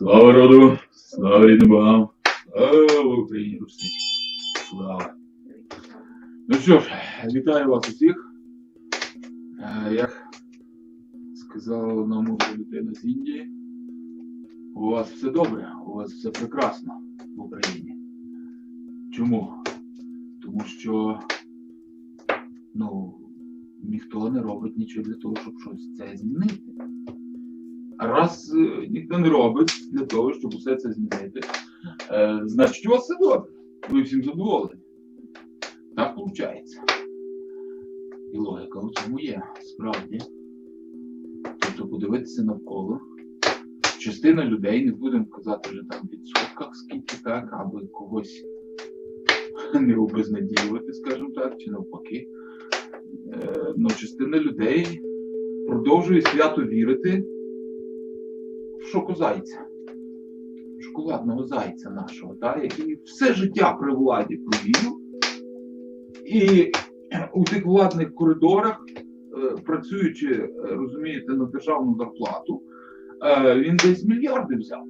Слава роду, слава рідним богам, слава Україні Русі. Слава. Ну що ж, вітаю вас усіх. Е, Як сказала нам людина з Індії, у вас все добре, у вас все прекрасно в Україні. Чому? Тому що ну, ніхто не робить нічого для того, щоб щось це змінити. Раз е, ніхто не робить для того, щоб усе це змінити, е, значить у вас все добре. Ви всім задоволені. Так виходить. І логіка у цьому є, справді. Тобто подивитися навколо. Частина людей, не будемо казати вже там в відсотках скільки так, аби когось не обезнадіювати, скажімо так, чи навпаки. Е, ну, частина людей продовжує свято вірити в шокозайця, шоколадного зайця нашого, та, який все життя при владі провів. І у тих владних коридорах, е, працюючи, е, розумієте, на державну зарплату, е, він десь мільярди взяв.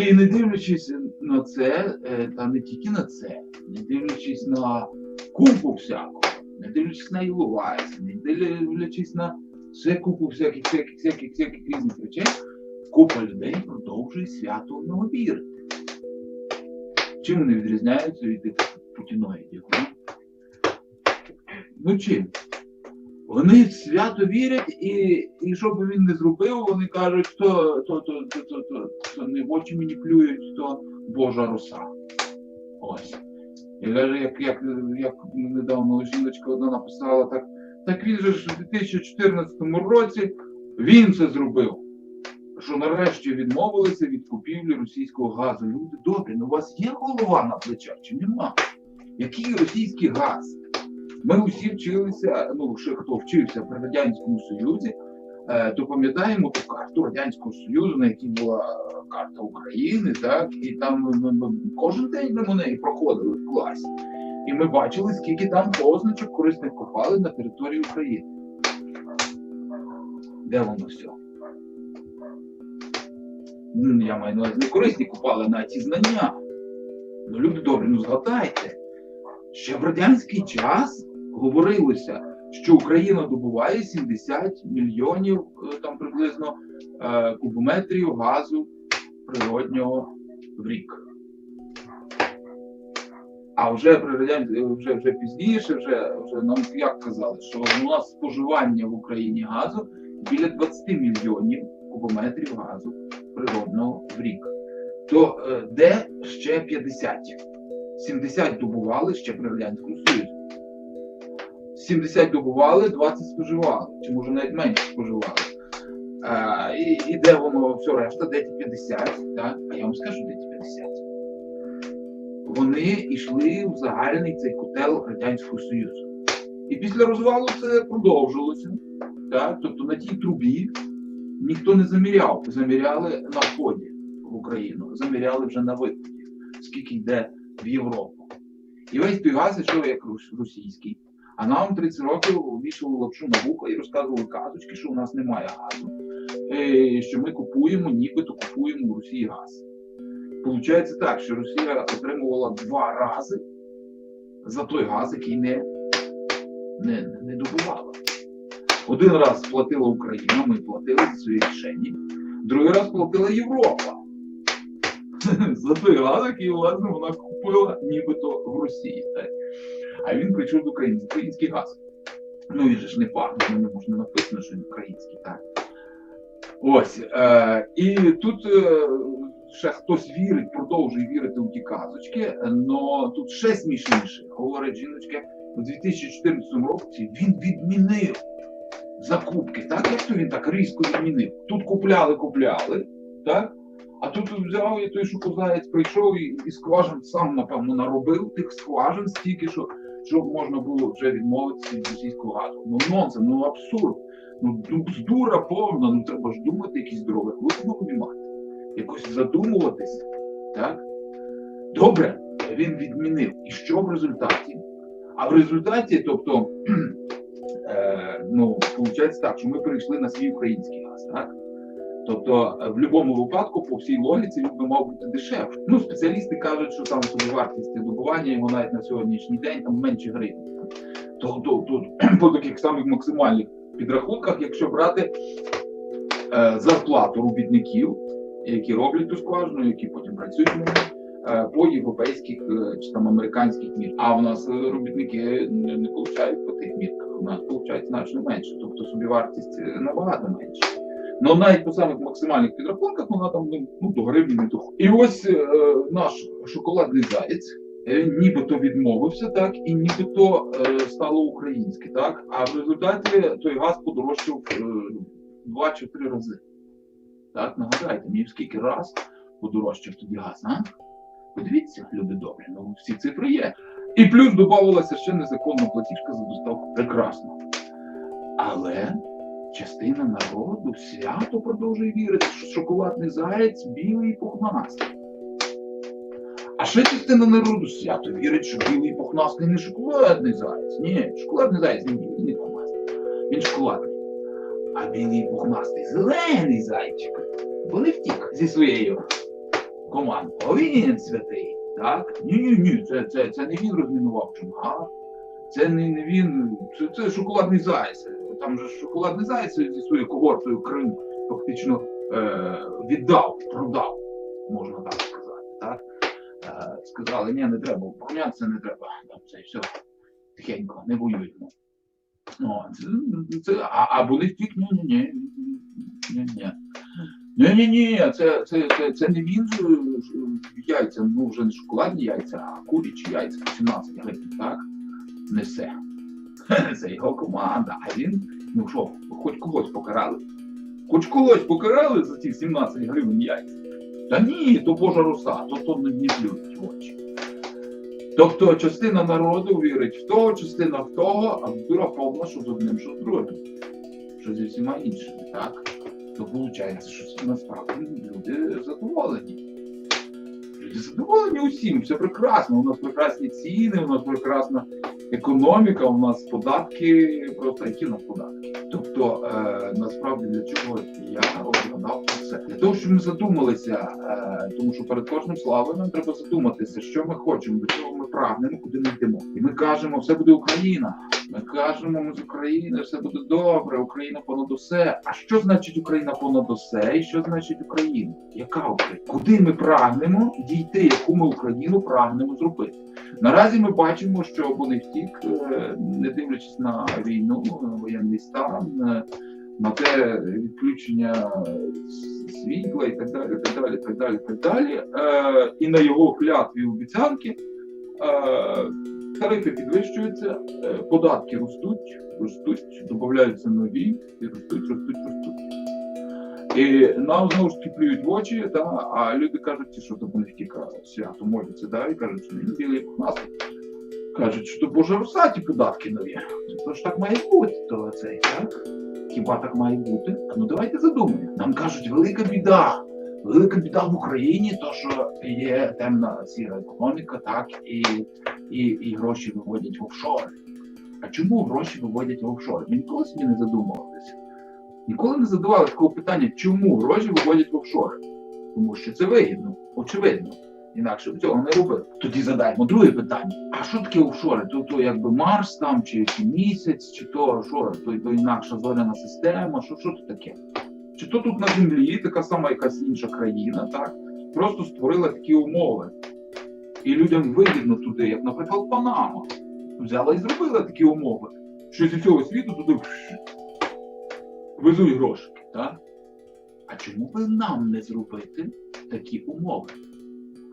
І не дивлячись на це, та не тільки на це, не дивлячись на купу всякого, не дивлячись на Іловайськ, не дивлячись на ще купу всяких, всяких, всяких, всяких різних речей, купа людей продовжує свято в нього вірити. Чим вони відрізняються від путіноїдів? ну? Чим? Вони в свято вірять, і, і що би він не зробив, вони кажуть, то, то, то, то, то, то, то не в очі мені плюють, то Божа роса. Ось. І каже, як, як, як недавно жіночка одна написала, так, так він же ж у 2014 році він це зробив. Що нарешті відмовилися від купівлі російського газу. Люди добрі, ну у вас є голова на плечах чи нема? Який російський газ? Ми усі вчилися, ну ще хто вчився при Радянському Союзі, е, то пам'ятаємо ту карту Радянського Союзу, на якій була карта України, так, і там ми, ми кожен день ми неї проходили в класі. І ми бачили, скільки там позначок корисних копали на території України. Де воно все? Ну, Я маю на увазі не корисні копали, а ті знання. Ну, люди добрі, ну згадайте. Ще в радянський час говорилося, що Україна добуває 70 мільйонів е, там приблизно е, кубометрів газу природнього в рік. А вже вже, вже пізніше, вже, вже нам як казали, що у нас споживання в Україні газу біля 20 мільйонів кубометрів газу природного в рік. То е, де ще 50? 70 добували ще при Радянському Союзі. 70 добували, 20 споживали, чи може навіть менше споживали. А, і, і де воно все решта, де ті 50, так? а я вам скажу, де ті 50. Вони йшли в загальний цей котел Радянського Союзу. І після розвалу це продовжилося. Так? Тобто на тій трубі ніхто не заміряв, заміряли на вході в Україну, заміряли вже на виході, скільки йде в Європу. І весь той газ йшов як російський. А нам 30 років вішали лапшу на вухо і розказували казочки, що у нас немає газу, е, що ми купуємо, нібито купуємо у Росії газ. Получається так, що Росія отримувала два рази за той газ, який не, не, не добувала. Один раз платила Україна, ми платили за свої кишені, другий раз платила Європа. За той газ, який власне вона купила нібито в Росії. Так? А він прийшов до України, український газ. Ну він же ж не пахне, на ньому ж не написано, що він український, так. Ось. Е, і тут е, ще хтось вірить, продовжує вірити у ті казочки, але тут ще смішніше, говорить жіночка, у 2014 році він відмінив закупки, так як то він так різко відмінив. Тут купляли, купляли, так? А тут взяв і той шокозаєць прийшов і, і скважин сам, напевно, наробив тих скважин стільки, що, щоб можна було вже відмовитися від російського газу. Ну нонсенс, ну абсурд. Ну ду- бздура повна, ну треба ж думати якісь здорових висновки мати. Якось задумуватися. Так? Добре, він відмінив. І що в результаті? А в результаті, тобто, е, ну, виходить так, що ми перейшли на свій український газ, так? Тобто, е, в будь-якому випадку, по всій логіці, він би мав бути дешевший. Ну, спеціалісти кажуть, що там собівартість добування його навіть на сьогоднішній день там менше гривень. То, то, то по таких самих максимальних підрахунках, якщо брати е, зарплату робітників, які роблять ту скважину, які потім працюють е, по європейських е, чи там американських мірках. А в нас е, робітники не, получають по тих мірках. У нас получають значно менше, тобто собівартість набагато менше. Ну навіть по самих максимальних підрахунках вона там ну, ну, до гривні не доходить. І ось е, наш шоколадний заєць. Нібито відмовився, так і нібито е, стало українське, так. А в результаті той газ подорожчав е, два чи три рази. Так, нагадайте, мені скільки раз подорожчав тоді газ, а? Подивіться, люди добрі, ну всі цифри є. І плюс додавалася ще незаконна платіжка за доставку. Прекрасно. Але частина народу свято продовжує вірити, що шоколадний заєць білий і пухнастий. А ще частина народу свято вірить, що білий пухнастий не шоколадний заєць. Ні, шоколадний заєць не білий, не пухнастий. Він шоколадний. А білий пухнастий зелений зайчик. Вони втік зі своєю командою. О, він святий. Так? Ні, ні, ні, це, це, це не він розмінував Чонгар. Це не, не він, це, це шоколадний заяць. Там же шоколадний заяць зі своєю когортою Крим фактично е, віддав, продав, можна так сказати. Так? Е, сказали, ні, не треба, оборонятися не треба. Там це все тихенько, не воюємо. Це, це, а, були втік, ні, ні, ні, ні, ні. Ні, ні, ні, це, це, це, це не він ж, ж, яйця, ну вже не шоколадні яйця, а курячі яйця по 17 гривень, так? Несе. Це його команда. А він, ну що, хоч когось покарали. Хоч когось покарали за ці 17 гривень яйця. Та ні, то Божа роса, то то не не очі. Тобто частина народу вірить в того, частина в того, а дура повна, що з одним, що з другим. Що зі всіма іншими, так? То виходить, що насправді люди задоволені. Люди задоволені усім, все прекрасно. У нас прекрасні ціни, у нас прекрасна економіка, у нас податки, просто які у нас податки. Тобто, е, насправді для чого я розглядав це? Для того, щоб ми задумалися, е, тому що перед кожним славою нам треба задуматися, що ми хочемо, до чого ми прагнемо, куди ми йдемо. І ми кажемо, все буде Україна. Ми кажемо, ми з України, все буде добре, Україна понад усе. А що значить Україна понад усе? І що значить Україна? Яка Україна? Куди ми прагнемо дійти, яку ми Україну прагнемо зробити? Наразі ми бачимо, що вони втік, е, не дивлячись на війну, на воєнний стан, е, на те відключення світла і так далі, так далі, так далі, так далі. Е, І на його клятві обіцянки е, тарифи підвищуються, е, податки ростуть, ростуть, додаються нові і ростуть, ростуть, ростуть. І нам знову ж таки плюють в очі, та, а люди кажуть, що то вони втіка свято моляться, да, і кажуть, що він білий пухнастий. Кажуть, що боже росаті податки нові. То ж так має бути, то цей, так? Хіба так має бути? Ну давайте задумаємо. Нам кажуть, велика біда. Велика біда в Україні, то що є темна сіра економіка, так, і, і, і гроші виводять в офшори. А чому гроші виводять в офшори? Ми ніколи собі не задумувалися. Ніколи не задавали такого питання, чому гроші виводять в офшори? Тому що це вигідно, очевидно. Інакше б цього не робили. Тоді задаємо друге питання: а що таке офшори? То, то якби Марс там, чи, чи місяць, чи то що, то, то інакша зоряна система, що, що це таке? Чи то тут на землі така сама якась інша країна, так? Просто створила такі умови. І людям вигідно туди, як, наприклад, Панама. Взяла і зробила такі умови. Що зі всього світу туди везуть гроші. Так? А чому би нам не зробити такі умови?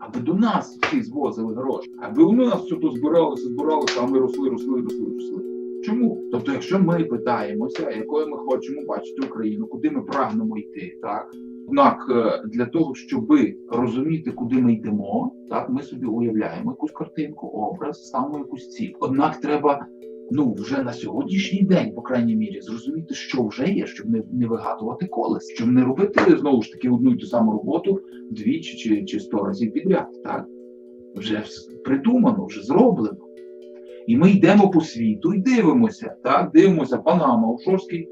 Аби до нас всі звозили гроші, аби у нас все то збиралося, збиралося, а ми росли, росли, росли, росли. Чому? Тобто, якщо ми питаємося, якою ми хочемо бачити Україну, куди ми прагнемо йти, так? Однак е, для того, щоб розуміти, куди ми йдемо, так ми собі уявляємо якусь картинку, образ, ставимо якусь ціль. Однак треба ну вже на сьогоднішній день, по крайній мірі, зрозуміти, що вже є, щоб не, не вигадувати колес, щоб не робити знову ж таки одну й ту саму роботу двічі чи, чи сто разів підряд. Так вже придумано, вже зроблено. І ми йдемо по світу і дивимося, так, дивимося, Панама, офшорський е,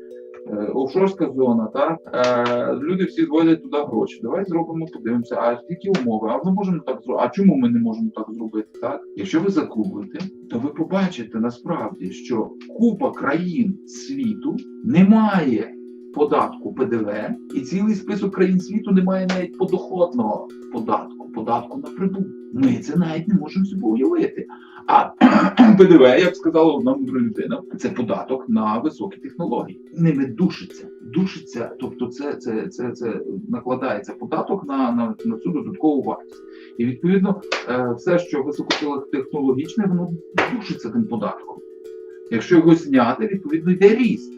офшорська зона, так е, люди всі зводять туди гроші. Давай зробимо, подивимося, а які умови? А ми можемо так зробити. А чому ми не можемо так зробити? Так, якщо ви загуглите, то ви побачите насправді, що купа країн світу не має податку ПДВ, і цілий список країн світу не має навіть подоходного податку, податку на прибуток. Ми це навіть не можемо собі уявити. А ПДВ, як сказала одна мудра людина, це податок на високі технології. Ними душиться. Душиться, тобто це, це, це, це накладається податок на, на, на цю додаткову вартість. І відповідно е, все, що високотехнологічне, воно душиться тим податком. Якщо його зняти, відповідно йде ріст.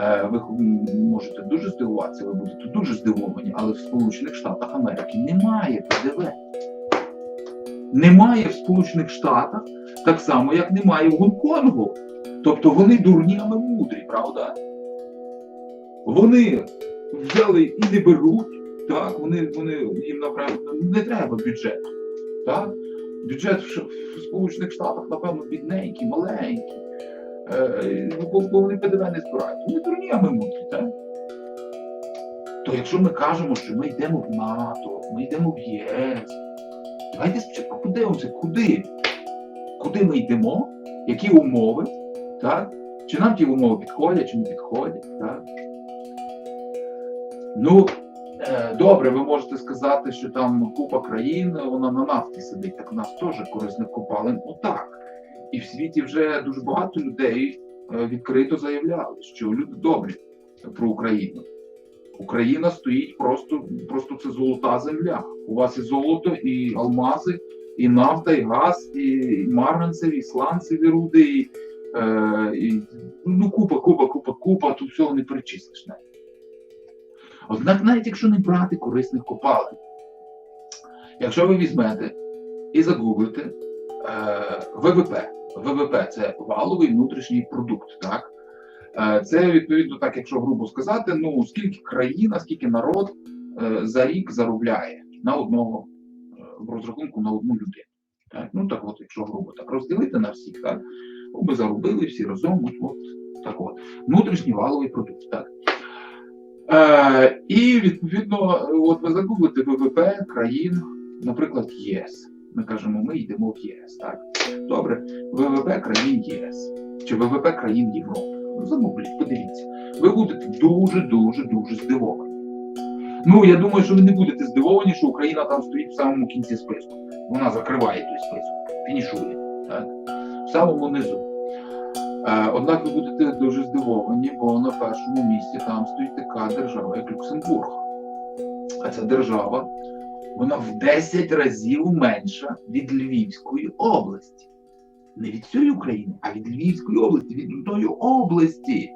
Е, Ви можете дуже здивуватися, ви будете дуже здивовані, але в Сполучених Штатах Америки немає ПДВ. Немає в Сполучених Штатах так само, як немає в Гонконгу. Тобто вони дурні, а ми мудрі, правда? Вони взяли і не беруть, так, вони, вони їм напевно не треба бюджету. Так? Бюджет в Сполучених Штатах, напевно, бідненький, маленький. Е, бо, бо вони ПДВ не збирають. Вони дурні, а ми мудрі, так? То якщо ми кажемо, що ми йдемо в НАТО, ми йдемо в ЄС, давайте спочатку подивимося, куди? Куди ми йдемо, які умови, так? Чи нам ті умови підходять, чи не підходять, так? Ну, е, добре, ви можете сказати, що там купа країн, вона на нафті сидить, так у нас теж корисних копалин. Ну так. І в світі вже дуже багато людей е, відкрито заявляли, що люди добрі про Україну. Україна стоїть просто, просто це золота земля. У вас і золото, і алмази, і нафта, і газ, і марганцеві, і сланцеві руди, і, е, і ну, купа, купа, купа, купа, тут всього не перечислиш. Однак, навіть якщо не брати корисних копалин, якщо ви візьмете і загуглите е, ВВП, ВВП це валовий внутрішній продукт, так? Е, Це відповідно, так, якщо грубо сказати, ну скільки країна, скільки народ е, за рік заробляє на одного е, в розрахунку на одну людину. Так? Ну так от, якщо грубо так розділити на всіх, так ну, ми заробили всі разом, от, от так от. Внутрішній валовий продукт. Так? Е, і відповідно, от ви загуглите ВВП країн, наприклад, ЄС. Ми кажемо, ми йдемо в ЄС. Так? Добре, ВВП країн ЄС чи ВВП країн Європи. Ну, подивіться. Ви будете дуже, дуже, здивовані. Ну, я думаю, що ви не будете здивовані, що Україна там стоїть в самому кінці списку. Вона закриває той список, фінішує. Так? В самому низу. Е, однак ви будете дуже здивовані, бо на першому місці там стоїть така держава, як Люксембург. А ця держава, вона в 10 разів менша від Львівської області. Не від всієї України, а від Львівської області, від одної області.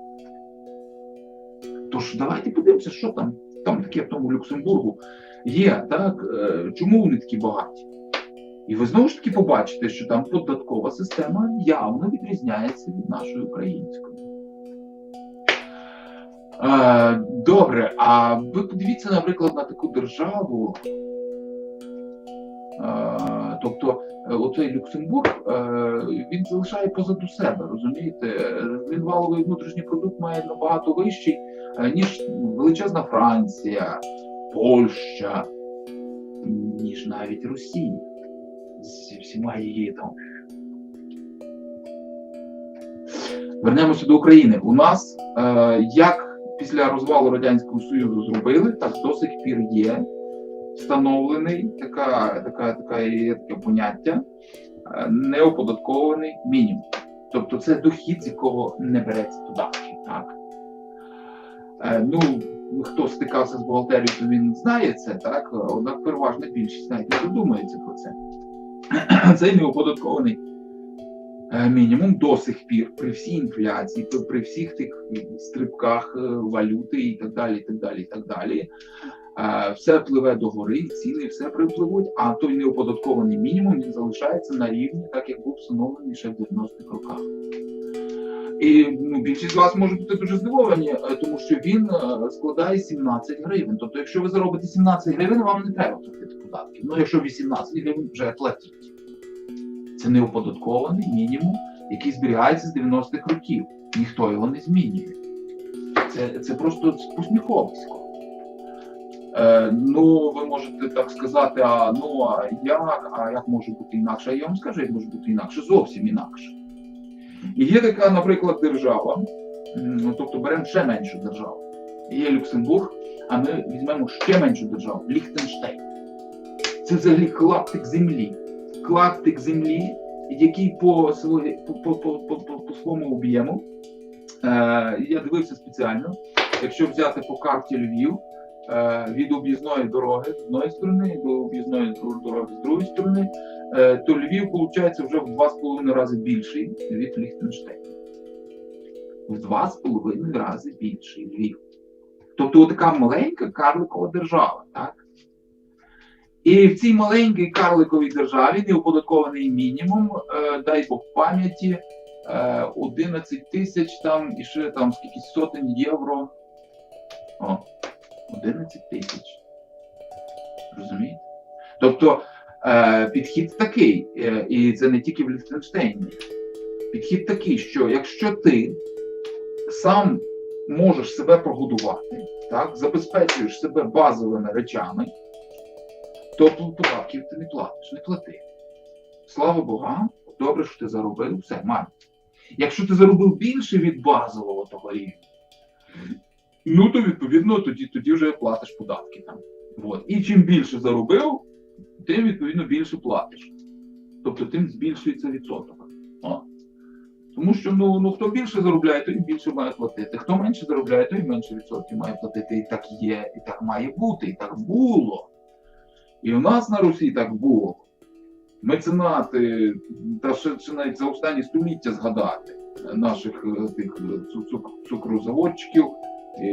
Тож давайте подивимося, що там, там таке в тому Люксембургу є, так? Е, Чому вони такі багаті? І ви знову ж таки побачите, що там податкова система явно відрізняється від нашої української. Е, Добре, а ви подивіться, наприклад, на таку державу. Е, Тобто, е, оцей Люксембург він залишає позаду себе, розумієте? Він валовий внутрішній продукт має набагато вищий, ніж величезна Франція, Польща, ніж навіть Росія зі всіма її там. Вернемося до України. У нас як після розвалу Радянського Союзу зробили, так до сих пір є встановлений така, така, така, є таке поняття е, неоподаткований мінімум. Тобто це дохід, з якого не береться податки. Так? Е, ну, хто стикався з бухгалтерією, то він знає це, так? Однак переважна більшість навіть не задумується про це. Цей неоподаткований мінімум до сих пір при всій інфляції, при- всіх тих стрибках е, валюти і так далі, так далі, так далі. е, Все пливе до гори, ціни все припливуть, а той неоподаткований мінімум він залишається на рівні, так як був встановлений ще в 90-х роках. І ну, більшість з вас може бути дуже здивовані, е, тому що він е, складає 17 гривень. Тобто, якщо ви заробите 17 гривень, вам не треба платити податки. Ну, якщо 18 гривень, вже платіть. Це неоподаткований мінімум, який зберігається з 90-х років. Ніхто його не змінює. Це, це просто посміховисько. Е, ну, ви можете так сказати, а ну а як, а як може бути інакше? А я вам скажу, як може бути інакше, зовсім інакше. І є така, наприклад, держава, ну, тобто беремо ще меншу державу. Є Люксембург, а ми візьмемо ще меншу державу Ліхтенштейн. Це взагалі клаптик землі. Клаптик землі, який по, свої- по, по, по, по, своєму об'єму, е, я дивився спеціально, якщо взяти по карті Львів, е, від об'їзної дороги з одної сторони до об'їзної дороги з другої сторони, е, то Львів, виходить, вже в два з половиною рази більший від Ліхтенштейна. В два з половиною рази більший Львів. Тобто така маленька карликова держава, так? І в цій маленькій карликовій державі неоподаткований мінімум, е, дай Бог пам'яті, е, 11 тисяч там і ще там скільки сотень євро. О, 11 тисяч. Розумієте? Тобто е, підхід такий, е, і це не тільки в Ліхтенштейні. Підхід такий, що якщо ти сам можеш себе прогодувати, так, забезпечуєш себе базовими речами, то податків ти не платиш, не плати. Слава Богу, добре, що ти заробив, все, май. Якщо ти заробив більше від базового того рівня, ну то відповідно тоді, тоді вже платиш податки там. От. І чим більше заробив, тим відповідно більше платиш. Тобто тим збільшується відсоток. О. Тому що ну, ну хто більше заробляє, той більше має платити. Хто менше заробляє, той менше відсотків має платити. І так є, і так має бути, і так було. І у нас на Русі так було. Меценати, та ще, ще навіть за останні століття згадати наших е, тих е, цу- цук- цукрозаводчиків і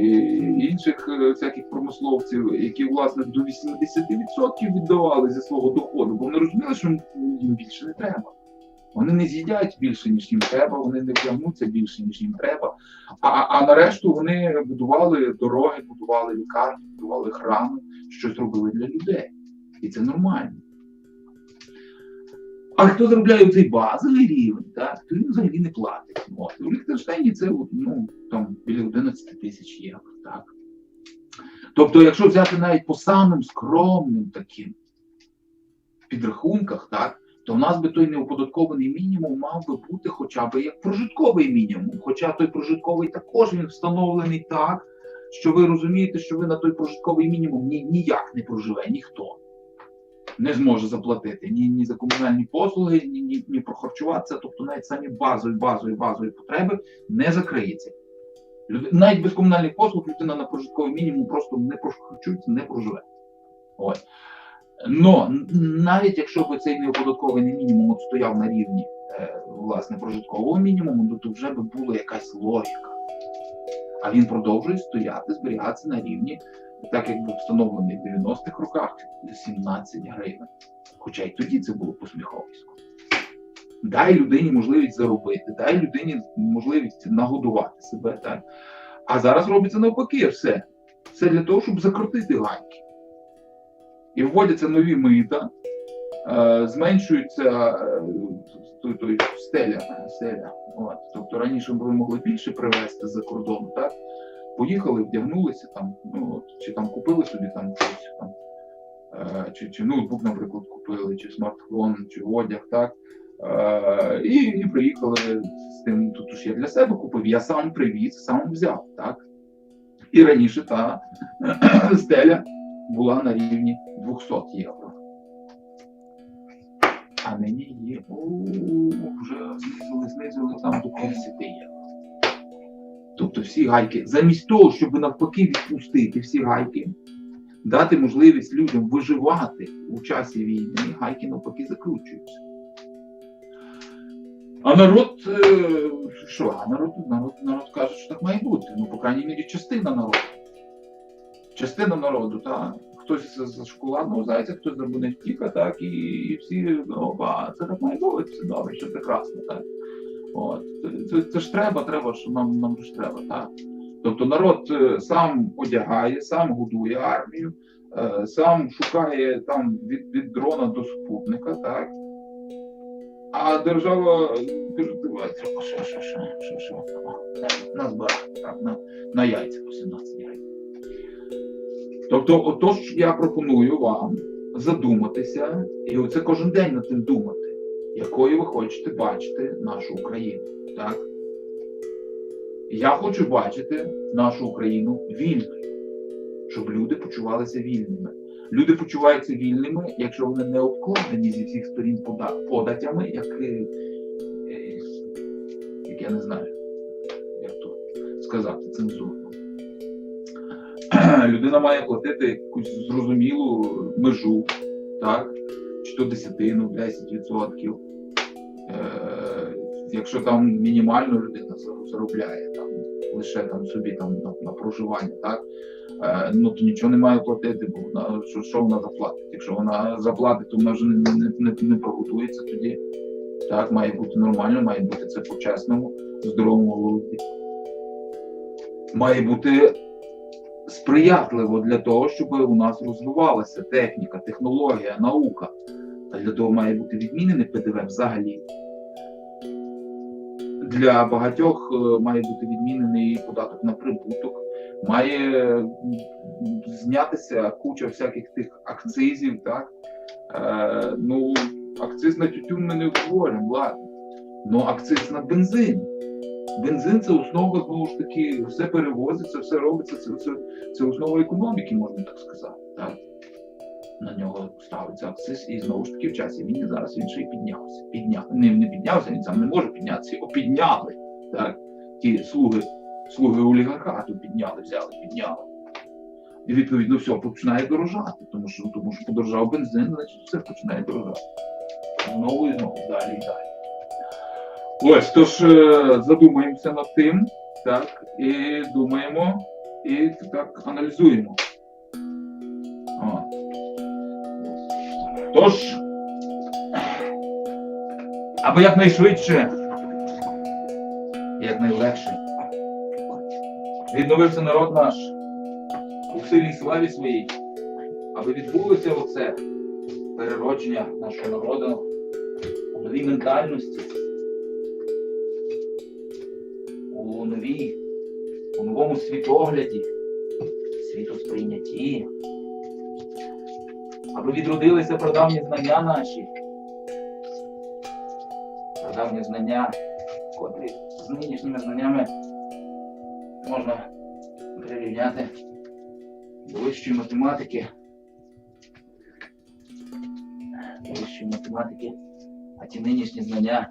інших е, всяких промисловців, які власне до 80% віддавали зі свого доходу, бо вони розуміли, що їм більше не треба. Вони не з'їдять більше, ніж їм треба, вони не втягнуться більше, ніж їм треба. А, а на решту вони будували дороги, будували лікарні, будували храми, щось робили для людей. І це нормально. А хто заробляє цей базовий рівень, так, то він взагалі не платить. От. У Ліхтенштейні це ну, там, біля 11 тисяч євро. Так. Тобто, якщо взяти навіть по самим скромним таким підрахунках, так, то в нас би той неоподаткований мінімум мав би бути хоча б як прожитковий мінімум. Хоча той прожитковий також він встановлений так, що ви розумієте, що ви на той прожитковий мінімум ні, ніяк не проживе ніхто. Не зможе заплатити ні, ні за комунальні послуги, ні, ні, ні прохарчуватися, тобто навіть самі базові, базові, базові потреби не закриється. Люд- Навіть без комунальних послуг людина на прожитковий мінімум просто не прохарчується, не проживе. Ось. Но навіть якщо б цей неоподаткований мінімум от стояв на рівні е, власне прожиткового мінімуму, то, то вже би була якась логіка. А він продовжує стояти, зберігатися на рівні, так як був встановлений в 90-х роках, 17 гривень. Хоча й тоді це було посміховисько. Дай людині можливість заробити, дай людині можливість нагодувати себе. Так? А зараз робиться навпаки все. Все для того, щоб закрутити гайки. І вводяться нові мита, е, зменшується е, той, той стеля. стеля. От. Тобто раніше ви могли більше привезти з-за кордону, так? Поїхали, вдягнулися там, ну, чи там купили собі там щось там, е, чи, чи ноутбук, наприклад, купили, чи смартфон, чи одяг, так? Е, і, і приїхали з тим, тут ж я для себе купив, я сам привіз, сам взяв, так? І раніше та стеля була на рівні 200 євро. А нині о, вже знизили, знизили там до 50 євро. Тобто всі гайки, замість того, щоб навпаки відпустити всі гайки, дати можливість людям виживати у часі війни, гайки навпаки закручуються. А народ, е, що? А народ, народ, народ каже, що так має бути. Ну, по крайній мірі, частина народу. Частина народу, так. Хтось з- шоколадного зайця, хтось з Рабуневтіка, так, і, і всі, опа, це так має бути, все добре, все прекрасно, так. От. Це, це, ж треба, треба, що нам, нам ж треба, так. Тобто народ е, сам одягає, сам годує армію, е, сам шукає там від, від дрона до супутника, так. А держава дуже дивиться, що, що, що, що, що, на збирає, так, на, на яйця по 17 гривень. Тобто, отож, я пропоную вам задуматися, і оце кожен день над тим думати, якою ви хочете бачити нашу Україну. Так? Я хочу бачити нашу Україну вільною, щоб люди почувалися вільними. Люди почуваються вільними, якщо вони не обкладені зі всіх сторін податями, як, е, е, як я не знаю, як то сказати, цензурно. Людина має платити якусь зрозумілу межу, так? Чи десятину, 10%. Е, якщо там мінімально людина заробляє там, лише там собі там на, на проживання, так? Е, ну то нічого не має платити, бо вона що, що вона заплатить? Якщо вона заплатить, то вона вже не, не, не, не прогодується тоді. Так, має бути нормально, має бути це по-чесному, здоровому глузді. Має бути сприятливо для того, щоб у нас розвивалася техніка, технологія, наука. А для того має бути відмінений ПДВ взагалі. Для багатьох е, має бути відмінений податок на прибуток, має знятися куча всяких тих акцизів, так? Е, ну, акциз на тютюн ми не говоримо, ладно. Ну, акциз на бензин. Бензин це основа, знову ж таки, все перевозиться, все робиться, це, це, це основа економіки, можна так сказати. Так? На нього ставиться і знову ж таки в часі війни зараз він ще й піднявся. Підняв. Не, не піднявся, він сам не може піднятися, його підняли. Так? Ті слуги, слуги олігархату підняли, взяли, підняли. І відповідно все починає дорожати, тому що, тому що подорожав бензин, значить все починає дорожати. Знову і знову, далі і далі. Ось, тож е, задумаємося над тим, так, і думаємо, і так аналізуємо. Тож, аби якнайшвидше, якнайлегше, відновився народ наш у силі славі своїй, аби відбулося оце переродження нашого народу у новій ментальності. у новій, у новому світогляді, світосприйнятті, аби відродилися прадавні знання наші, прадавні знання, котрі з нинішніми знаннями можна прирівняти до вищої математики, до вищої математики, а ті нинішні знання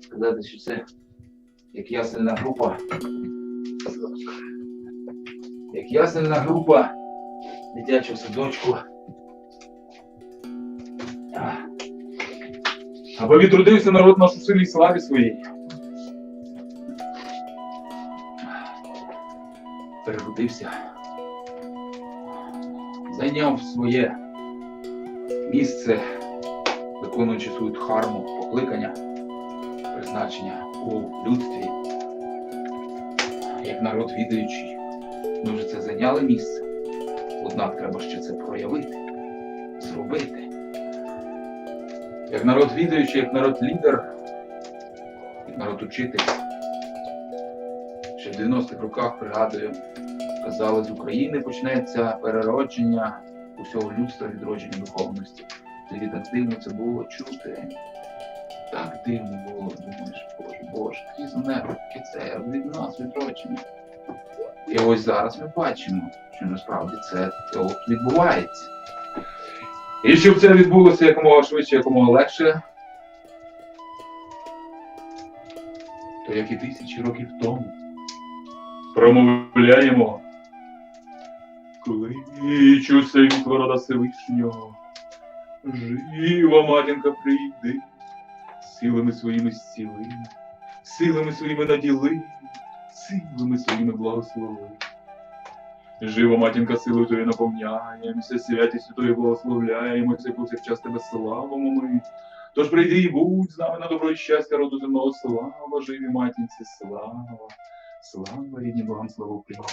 сказати, що це як ясельна група. Як ясельна група дитячого садочку. Аби відродився народ наш у силі славі своїй. Переродився. Зайняв своє місце, виконуючи свою дхарму, покликання призначення у людстві, як народ відаючий. Ми вже це зайняли місце. Однак треба ще це проявити, зробити. Як народ відаючий, як народ лідер, як народ учитель. Ще в 90-х роках, пригадую, казали, з України почнеться переродження усього людства відродження духовності. Тоді так дивно це було чути. Так дивно було, думаєш, боже, боже, таке це від нас відродження. І ось зараз ми бачимо, що насправді це відбувається. І щоб це відбулося якомога швидше, якомога легше, то як і тисячі років тому промовляємо, кличу світло рода Всевишнього, жива матінка прийди силами своїми зціли, силами своїми наділи, силами своїми благослови. Жива матінка силою Твоєю наповняємося, святі святої благословляємося, повсякчас Тебе славимо ми. Тож прийди і будь з нами на добро і щастя роду земного слава, живі матінці, слава, слава рідні Богам, слава слава.